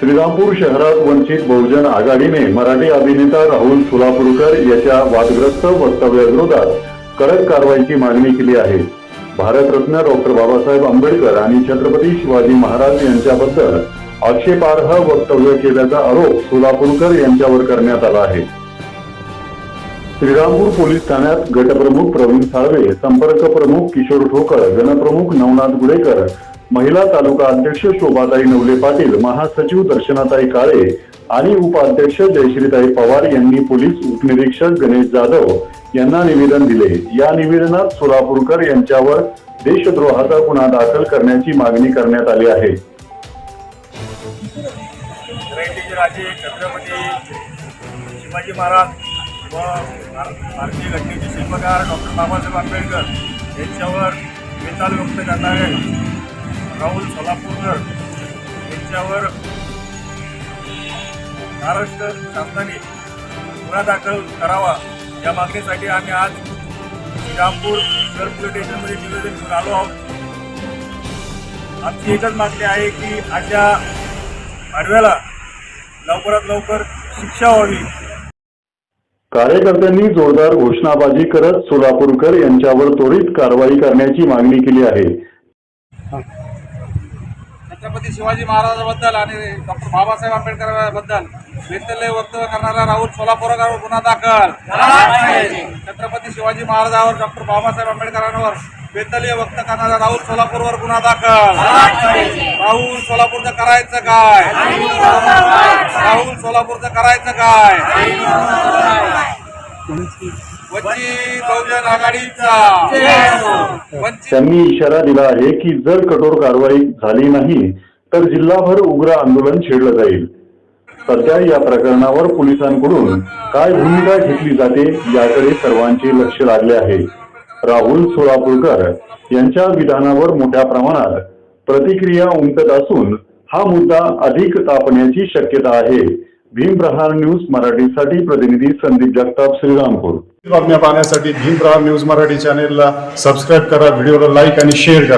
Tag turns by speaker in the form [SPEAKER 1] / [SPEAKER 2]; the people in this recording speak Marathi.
[SPEAKER 1] श्रीरामपूर शहरात वंचित बहुजन आघाडीने मराठी अभिनेता राहुल सोलापूरकर याच्या वादग्रस्त वक्तव्याविरोधात कडक कारवाईची मागणी केली आहे. भारतरत्न डॉक्टर बाबासाहेब आंबेडकर आणि छत्रपती शिवाजी महाराज यांच्याबद्दल आक्षेपार्ह वक्तव्य केल्याचा आरोप सोलापूरकर यांच्यावर करण्यात आला आहे. श्रीरामपूर पोलीस ठाण्यात गटप्रमुख प्रवीण साळवे संपर्क प्रमुख किशोर ठोकर गणप्रमुख नवनाथ गुडेकर महिला तालुका अध्यक्ष शोभाताई नवले पाटील महासचिव दर्शनाताई काळे आणि उपाध्यक्ष जयश्रीताई पवार यांनी पोलीस उपनिरीक्षक गणेश जाधव यांना निवेदन दिले. या निवेदनात सोलापूरकर यांच्यावर देशद्रोहाचा गुन्हा दाखल करण्याची मागणी करण्यात आली आहे.
[SPEAKER 2] शिवाजी महाराज व भारतीय घटनेचे शिल्पकार डॉक्टर बाबासाहेब आंबेडकर यांच्यावर बेताल व्यक्त करणारे राहुल सोलापूरकर यांच्यावर महाराष्ट्र शासनाने गुन्हा दाखल करावा या मागणीसाठी आम्ही आज श्रीरामपूर शहर पोलीस स्टेशनमध्ये निवेदन घेऊन आलो आहोत. आमची एकच मागणी आहे की अशा आडव्याला लवकरात लवकर शिक्षा व्हावी.
[SPEAKER 1] कार्यकर्त्यांनी जोरदार घोषणाबाजी करत सोलापूरकर यांच्यावर त्वरित कारवाई करण्याची मागणी केली आहे.
[SPEAKER 3] छत्रपती शिवाजी महाराजांबद्दल आणि डॉक्टर बाबासाहेब आंबेडकरांबद्दल बेतले वक्तव्य करणारा राहुल सोलापूरकर गुन्हा दाखल. छत्रपती शिवाजी महाराजांवर डॉक्टर बाबासाहेब आंबेडकरांवर बेतले वक्त करणारा राहुल सोलापूरवर गुन्हा दाखल. राहुल सोलापूरचं करायचं काय? राहुल सोलापूरचं करायचं काय? वंचित बहुजन आघाडीचा.
[SPEAKER 1] त्यांनी इशारा दिला आहे की जर कठोर कारवाई झाली नाही तर जिल्हाभर उग्र आंदोलन छेडलं जाईल. सध्या या प्रकरणावर पोलिसांकडून काय भूमिका घेतली जाते याकडे सर्वांचे लक्ष लागले आहे. राहुल सोलापूरकर यांच्या विधानावर मोठ्या प्रमाणात प्रतिक्रिया उमटत असून हा मुद्दा अधिक तापण्याची शक्यता आहे. भीमप्रहार न्यूज मराठीसाठी प्रतिनिधी संदीप जगताप श्रीरामपूर.
[SPEAKER 4] बातम्या पाहण्यासाठी भीम प्रहार न्यूज मराठी चॅनेलला सबस्क्राईब करा व्हिडिओला लाईक आणि शेअर करा.